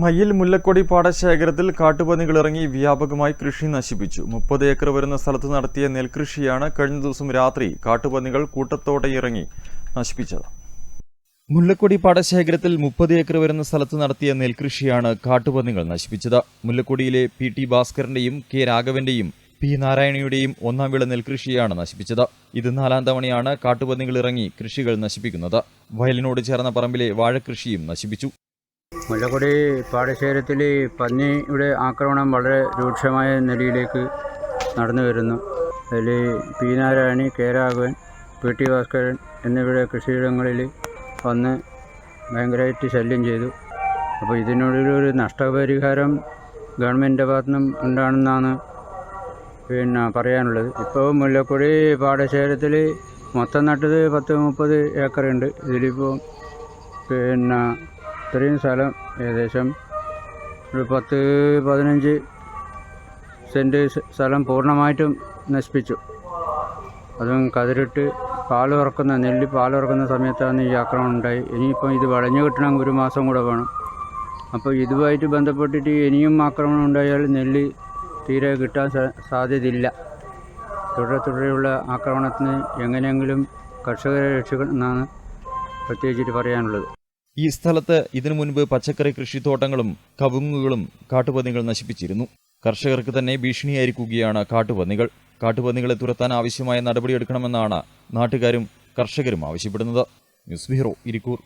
മയ്യിൽ മുല്ലക്കൊടി പാടശേഖരത്തിൽ കാട്ടുപന്നികൾ ഇറങ്ങി വ്യാപകമായി കൃഷി നശിപ്പിച്ചു. മുപ്പത് ഏക്കർ വരുന്ന സ്ഥലത്ത് നടത്തിയ നെൽകൃഷിയാണ് കഴിഞ്ഞ ദിവസം രാത്രി കാട്ടുപന്നികൾ കൂട്ടത്തോടെ ഇറങ്ങി നശിപ്പിച്ചത്. മുല്ലക്കൊടി പാടശേഖരത്തിൽ മുപ്പത് ഏക്കർ വരുന്ന സ്ഥലത്ത് നടത്തിയ നെൽകൃഷിയാണ് കാട്ടുപന്നികൾ നശിപ്പിച്ചത്. മുല്ലക്കൊടിയിലെ പി ടി ഭാസ്കരന്റെയും കെ രാഘവന്റെയും പി നാരായണയുടെയും ഒന്നാം വിള നെൽകൃഷിയാണ് നശിപ്പിച്ചത്. ഇത് നാലാം തവണയാണ് കാട്ടുപന്നികൾ ഇറങ്ങി കൃഷികൾ നശിപ്പിക്കുന്നത്. വയലിനോട് ചേർന്ന പറമ്പിലെ വാഴകൃഷിയും നശിപ്പിച്ചു. മുല്ലക്കൊടി പാടശേഖരത്തിൽ പന്നിയുടെ ആക്രമണം വളരെ രൂക്ഷമായ നിലയിലേക്ക് നടന്നു വരുന്നു. അതിൽ P Narayani K P T Bhaskaran എന്നിവരുടെ കൃഷിയിടങ്ങളിൽ വന്ന് ഭയങ്കരമായിട്ട് ശല്യം ചെയ്തു. അപ്പോൾ ഇതിനോടൊരു നഷ്ടപരിഹാരം ഗവൺമെന്റിന്റെ ഭാഗത്തുനിന്നും ഉണ്ടാണെന്നാണ് പിന്നെ പറയാനുള്ളത്. ഇപ്പോൾ മുല്ലക്കൊടി പാടശേഖരത്തിൽ മൊത്തം നട്ടത് പത്ത് മുപ്പത് ഏക്കറുണ്ട്. ഇതിലിപ്പോൾ പിന്നെ ഇത്രയും സ്ഥലം ഏകദേശം ഒരു പത്ത് പതിനഞ്ച് സെന്റ് സ്ഥലം പൂർണമായിട്ടും നശിപ്പിച്ചു. അതും കതിരിട്ട് പാൽ ഉറക്കുന്ന നെല്ല് പാൽ ഉറക്കുന്ന സമയത്താണ് ഈ ആക്രമണം ഉണ്ടായി. ഇനിയിപ്പം ഇത് വളഞ്ഞു കിട്ടണമെങ്കിൽ ഒരു മാസം കൂടെ വേണം. അപ്പോൾ ഇതുമായിട്ട് ബന്ധപ്പെട്ടിട്ട് ഇനിയും ആക്രമണം ഉണ്ടായാൽ നെല്ല് തീരെ കിട്ടാൻ സാധ്യതയില്ല. തുടരെ തുടരെയുള്ള ആക്രമണത്തിന് എങ്ങനെയെങ്കിലും കർഷകരെ രക്ഷിക്കണം എന്നാണ് പ്രത്യേകിച്ചിട്ട് പറയാനുള്ളത്. ഈ സ്ഥലത്ത് ഇതിനു മുൻപ് പച്ചക്കറി കൃഷിത്തോട്ടങ്ങളും കവുങ്ങുകളും കാട്ടുപന്നികൾ നശിപ്പിച്ചിരുന്നു. കർഷകർക്ക് തന്നെ ഭീഷണിയായിരിക്കുകയാണ് കാട്ടുപന്നികൾ. കാട്ടുപന്നികളെ തുരത്താൻ ആവശ്യമായ നടപടിയെടുക്കണമെന്നാണ് നാട്ടുകാരും കർഷകരും ആവശ്യപ്പെടുന്നത്. News bureau Irikkur.